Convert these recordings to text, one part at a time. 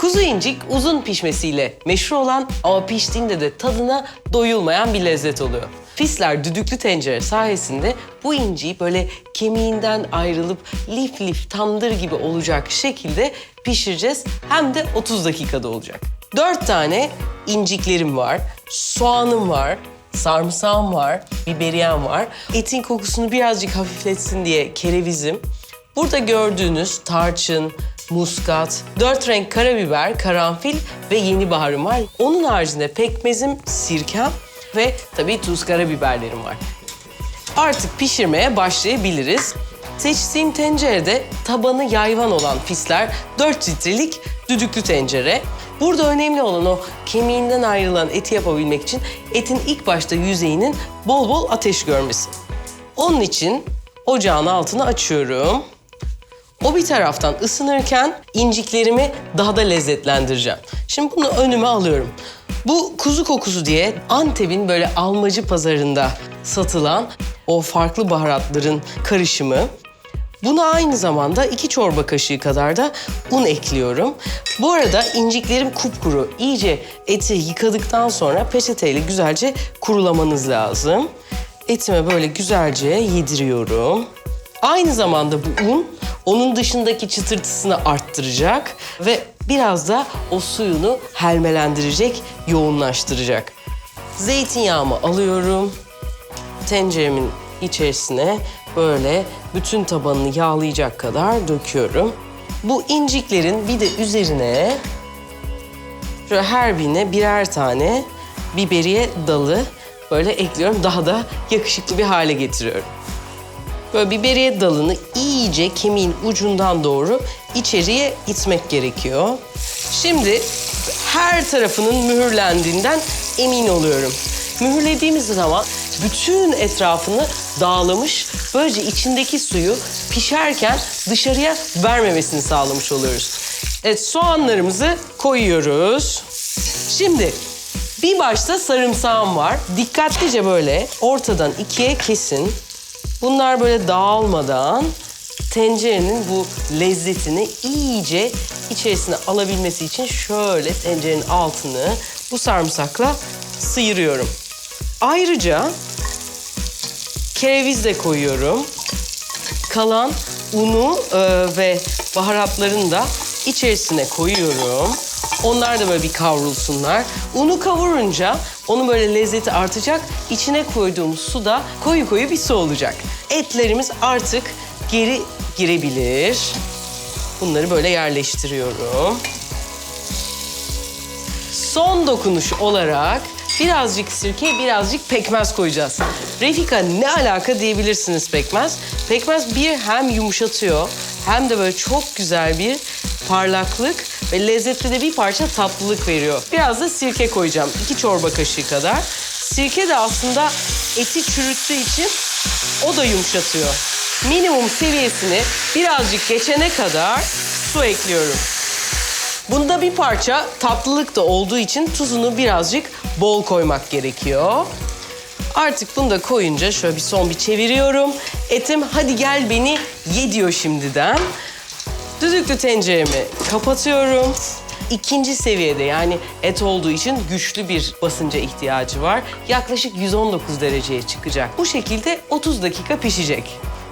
Kuzu incik uzun pişmesiyle meşhur olan ama piştiğinde de tadına doyulmayan bir lezzet oluyor. Fisler düdüklü tencere sayesinde bu inciyi böyle kemiğinden ayrılıp lif lif tandır gibi olacak şekilde pişireceğiz. Hem de 30 dakikada olacak. 4 tane inciklerim var, soğanım var, sarımsağım var, biberiyem var. Etin kokusunu birazcık hafifletsin diye kerevizim. Burada gördüğünüz tarçın, muskat, dört renk karabiber, karanfil ve yeni baharım var. Onun haricinde pekmezim, sirkem ve tabii tuz karabiberlerim var. Artık pişirmeye başlayabiliriz. Seçtiğim tencerede tabanı yayvan olan fisler 4 litrelik düdüklü tencere. Burada önemli olan o kemiğinden ayrılan eti yapabilmek için etin ilk başta yüzeyinin bol bol ateş görmesi. Onun için ocağın altını açıyorum. O bir taraftan ısınırken inciklerimi daha da lezzetlendireceğim. Şimdi bunu önüme alıyorum. Bu kuzu kokusu diye Antep'in böyle almacı pazarında satılan o farklı baharatların karışımı. Buna aynı zamanda iki çorba kaşığı kadar da un ekliyorum. Bu arada inciklerim kupkuru. İyice eti yıkadıktan sonra peçeteyle güzelce kurulamanız lazım. Etime böyle güzelce yediriyorum. Aynı zamanda bu un onun dışındaki çıtırtısını arttıracak ve biraz da o suyunu helmelendirecek, yoğunlaştıracak. Zeytinyağımı alıyorum. Tenceremin içerisine böyle bütün tabanını yağlayacak kadar döküyorum. Bu inciklerin bir de üzerine şöyle her birine birer tane biberiye dalı böyle ekliyorum. Daha da yakışıklı bir hale getiriyorum. Böyle biberiye dalını iyice kemiğin ucundan doğru içeriye itmek gerekiyor. Şimdi her tarafının mühürlendiğinden emin oluyorum. Mühürlediğimiz zaman bütün etrafını dağlamış, böylece içindeki suyu pişerken dışarıya vermemesini sağlamış oluyoruz. Evet, soğanlarımızı koyuyoruz. Şimdi bir başta sarımsağım var. Dikkatlice böyle ortadan ikiye kesin. Bunlar böyle dağılmadan tencerenin bu lezzetini iyice içerisine alabilmesi için şöyle tencerenin altını bu sarımsakla sıyırıyorum. Ayrıca kereviz de koyuyorum. Kalan unu e, ve baharatlarını da içerisine koyuyorum. Onlar da böyle bir kavrulsunlar. Unu kavurunca onun böyle lezzeti artacak. İçine koyduğumuz su da koyu koyu bir su olacak. Etlerimiz artık geri girebilir. Bunları böyle yerleştiriyorum. Son dokunuş olarak birazcık sirke, birazcık pekmez koyacağız. Refika ne alaka diyebilirsiniz pekmez. Pekmez bir hem yumuşatıyor hem de böyle çok güzel bir parlaklık ve lezzetli de bir parça tatlılık veriyor. Biraz da sirke koyacağım. iki çorba kaşığı kadar. Sirke de aslında eti çürüttüğü için o da yumuşatıyor. Minimum seviyesini birazcık geçene kadar su ekliyorum. Bunda bir parça tatlılık da olduğu için tuzunu birazcık bol koymak gerekiyor. Artık bunu da koyunca şöyle bir son bir çeviriyorum. Etim hadi gel beni ye diyor şimdiden. Düdüklü tenceremi kapatıyorum. İkinci seviyede yani et olduğu için güçlü bir basınca ihtiyacı var. Yaklaşık 119 dereceye çıkacak. Bu şekilde 30 dakika pişecek.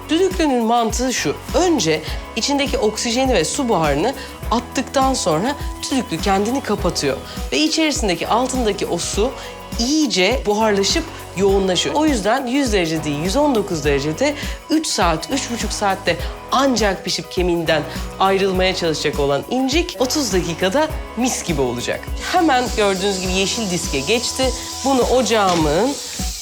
Düdüklünün mantığı şu. Önce içindeki oksijeni ve su buharını attıktan sonra düdüklü kendini kapatıyor. Ve içerisindeki altındaki o su iyice buharlaşıp yoğunlaşıyor. O yüzden 100 derece değil 119 derecede 3 saat, 3,5 saatte ancak pişip kemiğinden ayrılmaya çalışacak olan incik 30 dakikada mis gibi olacak. Hemen gördüğünüz gibi yeşil diske geçti. Bunu ocağımın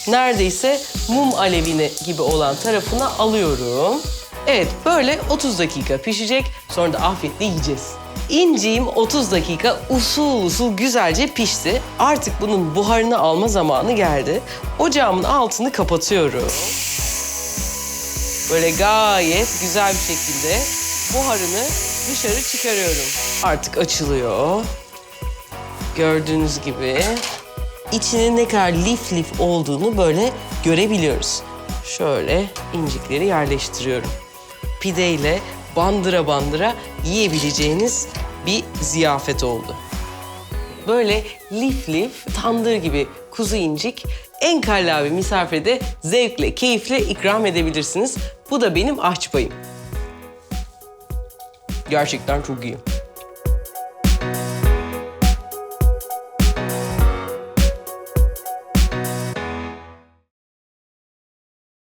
neredeyse mum alevini gibi olan tarafına alıyorum. Evet böyle 30 dakika pişecek sonra da afiyetle yiyeceğiz. İnciğim 30 dakika usul usul güzelce pişti. Artık bunun buharını alma zamanı geldi. Ocağımın altını kapatıyorum. Böyle gayet güzel bir şekilde buharını dışarı çıkarıyorum. Artık açılıyor. Gördüğünüz gibi içinin ne kadar lif lif olduğunu böyle görebiliyoruz. Şöyle incikleri yerleştiriyorum. Pideyle bandıra bandıra yiyebileceğiniz bir ziyafet oldu. Böyle lif lif, tandır gibi kuzu incik en kallavi misafire de zevkle, keyifle ikram edebilirsiniz. Bu da benim ahçı payım. Gerçekten çok iyi.